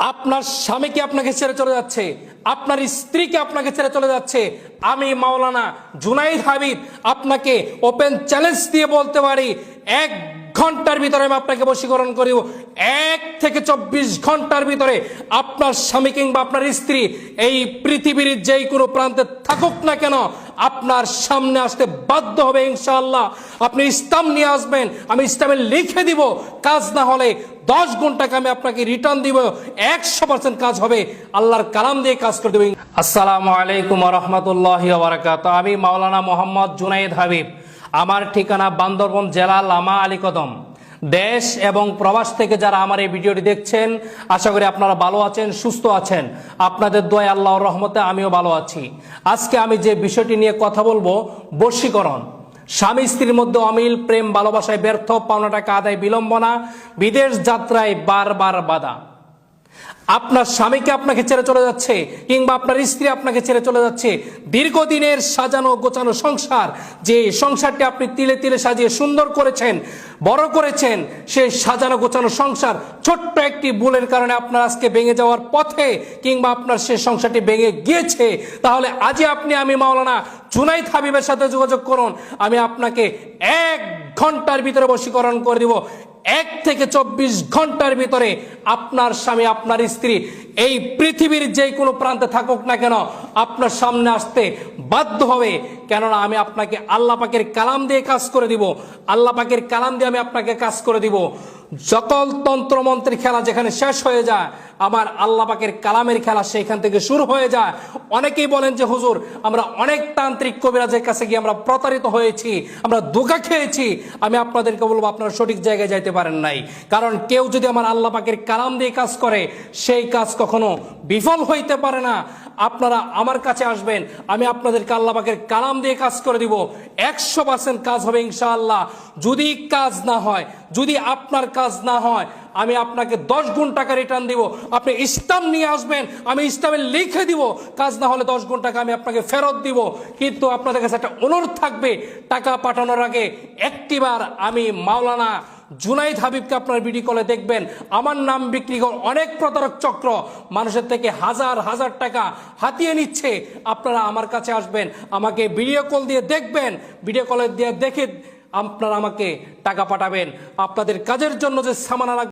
আপনার স্বামীকে আপনাকে ছেড়ে চলে যাচ্ছে, আপনার স্ত্রীকে আপনাকে ছেড়ে চলে যাচ্ছে। আমি মাওলানা জুনাইদ হাবিব আপনাকে ওপেন চ্যালেঞ্জ দিয়ে বলতে পারি, এক ঘণ্টার ভিতরে আমি আপনাকে বশীকরণ করিব। এক থেকে চব্বিশ ঘণ্টার ভিতরে আপনার স্বামী কিংবা আপনার স্ত্রী এই পৃথিবীর যেই কোনো প্রান্তে থাকুক না কেন, আপনার সামনে আসতে বাধ্য হবে ইনশাআল্লাহ। আপনি ইসলাম নিয়ে আসবেন, আমি ইসলামে লিখে দিব। কাজ না হলে দশ ঘন্টাকে আমি আপনাকে রিটার্ন দিব। একশো পার্সেন্ট কাজ হবে। আল্লাহর কালাম দিয়ে কাজ করে দেবেন আসসালামু আলাইকুম রহমতুল্লাহ আমি মাওলানা মোহাম্মদ জুনাইদ হাবিব। আমার ঠিকানা বান্দরবন জেলা লামা আলী কদম। দেশ এবং প্রবাস থেকে যারা আমার এই ভিডিওটি দেখছেন, আশা করি আপনারা ভালো আছেন, সুস্থ আছেন। আপনাদের দোয়া আল্লাহর রহমতে আমিও ভালো আছি। আজকে আমি যে বিষয়টি নিয়ে কথা বলব, বশীকরণ। স্বামী স্ত্রীর মধ্যে অমিল, প্রেম, ভালোবাসায় ব্যর্থ, পাওনা টাকা আদায় বিলম্বনা, বিদেশ যাত্রায় বারবার বাধা। আপনার স্বামীকে আপনাকে ছেড়ে চলে যাচ্ছে, কিংবা আপনার স্ত্রী আপনাকে ছেড়ে চলে যাচ্ছে। দীর্ঘদিনের সাজানো গোছানো সংসার, যে সংসারটি আপনি তিলে তিলে সাজিয়ে সুন্দর করেছেন, বড় করেছেন সেই সাজানো গোছানো সংসার ছোট্ট একটি ভুলের কারণে আপনার আজকে ভেঙে যাওয়ার পথে, কিংবা আপনার সেই সংসারটি ভেঙে গিয়েছে। তাহলে আজই আপনি আমি মাওলানা জুনাইদ হাবিবের সাথে যোগাযোগ করুন। আমি আপনাকে এক ঘণ্টার ভিতরে বশীকরণ করে দিব। এক থেকে চব্বিশ ঘণ্টার ভিতরে আপনার স্বামী, আপনার স্ত্রী এই পৃথিবীর যে কোনো প্রান্তে থাকুক না কেন আপনার সামনে আসতে বাধ্য হবে। কেননা আমি আপনাকে আল্লাহ পাকের কালাম দিয়ে কাজ করে দিব। আল্লাহ পাকের কালাম দিয়ে আমি আপনাকে কাজ করে দিব। সকল তন্ত্রমন্ত্রের খেলা যেখানে শেষ হয়ে যায়, আমার আল্লাহ পাকের কালামের খেলা সেইখান থেকে শুরু হয়ে যায়। অনেকেই বলেন যে, হুজুর, আমরা অনেক তান্ত্রিক কবিরাজের কাছে গিয়ে আমরা প্রতারিত হয়েছি, আমরা ধোকা খেয়েছি। আমি আপনাদেরকে বলব, আপনারা সঠিক জায়গায় যাইতে পারেন নাই। কারণ কেউ যদি আমার আল্লাহ পাকের কালাম দিয়ে কাজ করে, সেই কাজ কখনো বিফল হইতে পারে না। আপনারা আমার কাছে আসবেন, আমি আপনাদেরকে আল্লাহ পাকের কালাম দিয়ে কাজ করে দিব। একশো পার্সেন্ট কাজ হবে ইনশাআল্লাহ। যদি কাজ না হয়, যদি আপনার কাজ না হয়, আমি আপনাকে দশ গুণ টাকা রিটার্ন দিব। আপনি ইসলাম নিয়ে আসবেন, আমি ইসলামে লিখে দিব। কাজ না হলে দশ গুণ টাকা আমি আপনাকে ফেরত দিব। কিন্তু আপনাদের কাছে একটা অনুরোধ থাকবে, টাকা পাঠানোর আগে একটিবার আমি মাওলানা জুনাইদ হাবিবকে আপনার ভিডিও কলে দেখবেন। আমার নাম বিক্রি করে অনেক প্রতারক চক্র মানুষের থেকে হাজার হাজার টাকা হাতিয়ে নিচ্ছে। আপনারা আমার কাছে আসবেন, আমাকে ভিডিও কল দিয়ে দেখবেন ভিডিও কলে দিয়ে দেখে আপনারা আমাকে টাকা পাঠাবেন। আপনাদের কাজের জন্য যে সামানা